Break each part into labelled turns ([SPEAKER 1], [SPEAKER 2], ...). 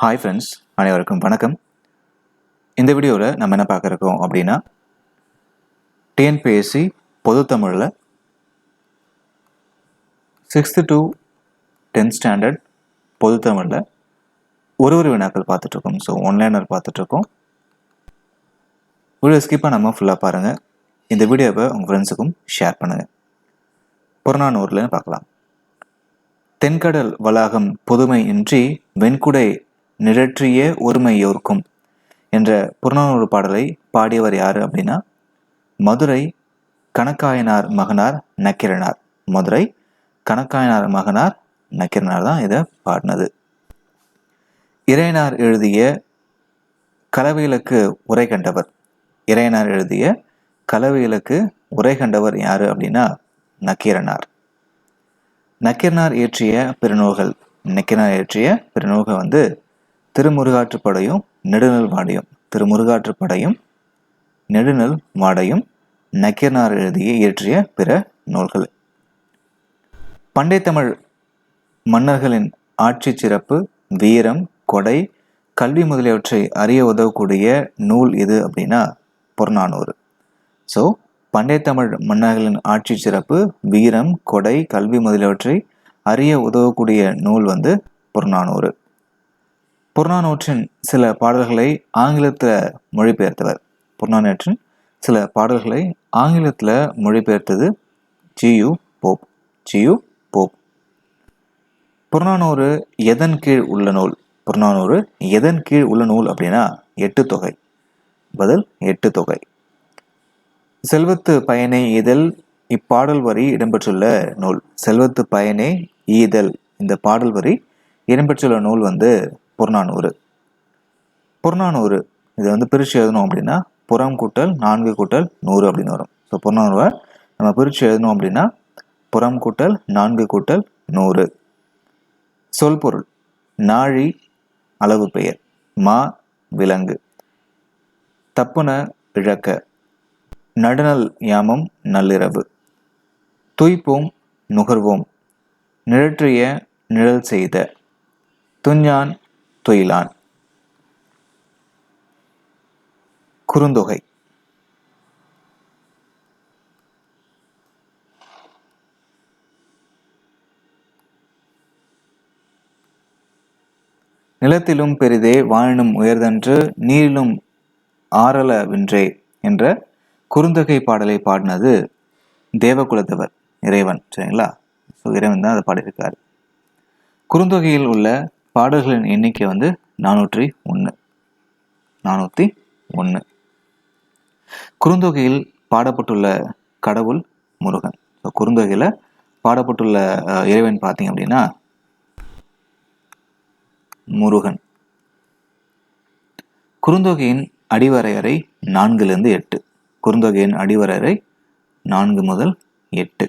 [SPEAKER 1] Hi friends அனைவருக்கும் வணக்கம். இந்த வீடியோவில் நம்ம என்ன பார்க்குறோம் அப்படின்னா டிஎன்பிஎஸ்சி பொது தமிழில் சிக்ஸ்த்து டு டென்த் ஸ்டாண்டர்ட் பொது தமிழில் ஒரு ஒரு வினாக்கள் பார்த்துட்ருக்கோம் ஸோ ஒன்லைனர் பார்த்துட்ருக்கோம் வீடியோ ஸ்கிப்பாக நம்ம ஃபுல்லாக பாருங்கள் இந்த வீடியோவை உங்கள் ஃப்ரெண்ட்ஸுக்கும் ஷேர் பண்ணுங்கள் புறநானூரில் பார்க்கலாம். தென்கடல் வளாகம் புதுமை இன்றி வெண்குடை நிழற்றிய ஒருமையோர்க்கும் என்ற புறநானூறு பாடலை பாடியவர் யார் அப்படின்னா மதுரை கணக்காயனார் மகனார் நக்கிரனார். மதுரை கணக்காயனார் மகனார் நக்கிரனார் தான் இதை பாடினது. இறையனார் எழுதிய கலவையிலக்கு உரை கண்டவர். இறையனார் எழுதிய கலவையிலக்கு உரை கண்டவர் யார் அப்படின்னா நக்கீரனார். நக்கீரனார் இயற்றிய பெருநூல்கள் நக்கீரனார் இயற்றிய பெருநூல்கள் வந்து திருமுருகாற்றுப்படையும் நெடுநல் வாடையும் திருமுருகாற்றுப்படையும் நெடுநல் வாடையும் நக்கீரனார் எழுதிய இயற்றிய பிற நூல்கள். பண்டை தமிழ் மன்னர்களின் ஆட்சி சிறப்பு வீரம் கொடை கல்வி முதலியவற்றை அறிய உதவக்கூடிய நூல் இது அப்படின்னா புறநானூறு. ஸோ பண்டைய தமிழ் மன்னர்களின் ஆட்சி சிறப்பு வீரம் கொடை கல்வி முதலியவற்றை அறிய உதவக்கூடிய நூல் வந்து புறநானூறு. புறநானூற்றின் சில பாடல்களை ஆங்கிலத்தில் மொழிபெயர்த்தவர். புறநானூற்றின் சில பாடல்களை ஆங்கிலத்தில் மொழிபெயர்த்தது G U Pope. G U Pope. Purananuru எதன் கீழ் உள்ள நூல்? புறநானூறு எதன் கீழ் உள்ள நூல் அப்படின்னா எட்டு தொகை. பதில் எட்டு தொகை. செல்வத்து பயனை இதழ் இப்பாடல் வரி இடம்பெற்றுள்ள நூல். செல்வத்து பயனே ஈதல் இந்த பாடல் வரி இடம்பெற்றுள்ள நூல் வந்து புறநானூறு. புறநானூறு. இதை வந்து பிரித்து எழுதணும் அப்படின்னா புறம் கூட்டல் நான்கு கூட்டல் நூறு அப்படின்னு வரும். ஸோ புறநானூரை நம்ம பிரித்து எழுதணும் அப்படின்னா புறம் கூட்டல் நான்கு கூட்டல் நூறு. சொல் பொருள். நாழி அளவு பெயர். மா விலங்கு. தப்புன இழக்க. நடுநல் யாமம் நள்ளிரவு. துய்ப்போம் நுகர்வோம். நிழற்றிய நிழல் செய்த. துஞ்சான் துயிலான் குறுந்தொகை. நிலத்திலும் பெரிதே வானினும் உயர்தன்று நீரிலும் ஆரல வென்றே என்ற குறுந்தொகை பாடலை பாடினது தேவகுலத்தவர் இறைவன் சரிங்களா? ஸோ இறைவன் தான் அதை பாடியிருக்காரு. குறுந்தொகையில் உள்ள பாடல்களின் எண்ணிக்கை வந்து நானூற்றி ஒன்று நானூற்றி ஒன்று குறுந்தொகையில் பாடப்பட்டுள்ள கடவுள் முருகன். ஸோ குறுந்தொகையில் பாடப்பட்டுள்ள இறைவன் பார்த்தீங்க அப்படின்னா முருகன். குறுந்தொகையின் அடிவரையறை நான்கிலிருந்து எட்டு. குறுந்தொகையின் அடிவரையறை நான்கு முதல் எட்டு.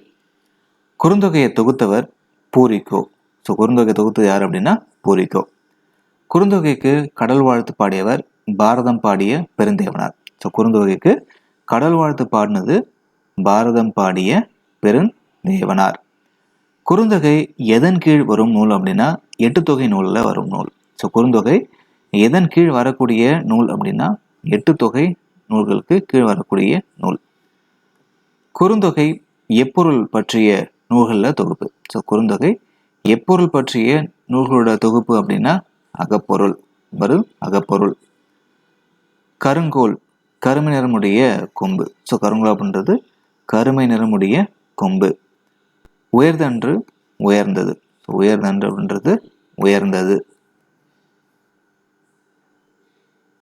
[SPEAKER 1] குறுந்தொகையை தொகுத்தவர் பூரிக்கோ. ஸோ குறுந்தொகை தொகுத்தது யார் அப்படின்னா பூரிக்கோ குறுந்தொகைக்கு கடல் வாழ்த்து பாடியவர் பாரதம் பாடிய பெருந்தேவனார். ஸோ குறுந்தொகைக்கு கடல் வாழ்த்து பாடினது பாரதம் பாடிய பெருந்தேவனார். குறுந்தொகை எதன் கீழ் வரும் நூல் அப்படின்னா எட்டு தொகை நூலில் வரும் நூல். ஸோ குறுந்தொகை எதன் கீழ் வரக்கூடிய நூல் அப்படின்னா எட்டு தொகை நூல்களுக்கு கீழ் வரக்கூடிய நூல். குறுந்தொகை எப்பொருள் பற்றிய நூல்களில் தொகுப்பு. ஸோ குறுந்தொகை எப்பொருள் பற்றிய நூல்களோட தொகுப்பு அப்படின்னா அகப்பொருள். பதில் அகப்பொருள். கருங்கோல் கருமை நிறமுடைய கொம்பு. ஸோ கருங்கோல் அப்படின்றது கருமை நிறமுடைய கொம்பு. உயர்தன்று உயர்ந்தது. உயர்தன்று அப்படின்றது உயர்ந்தது.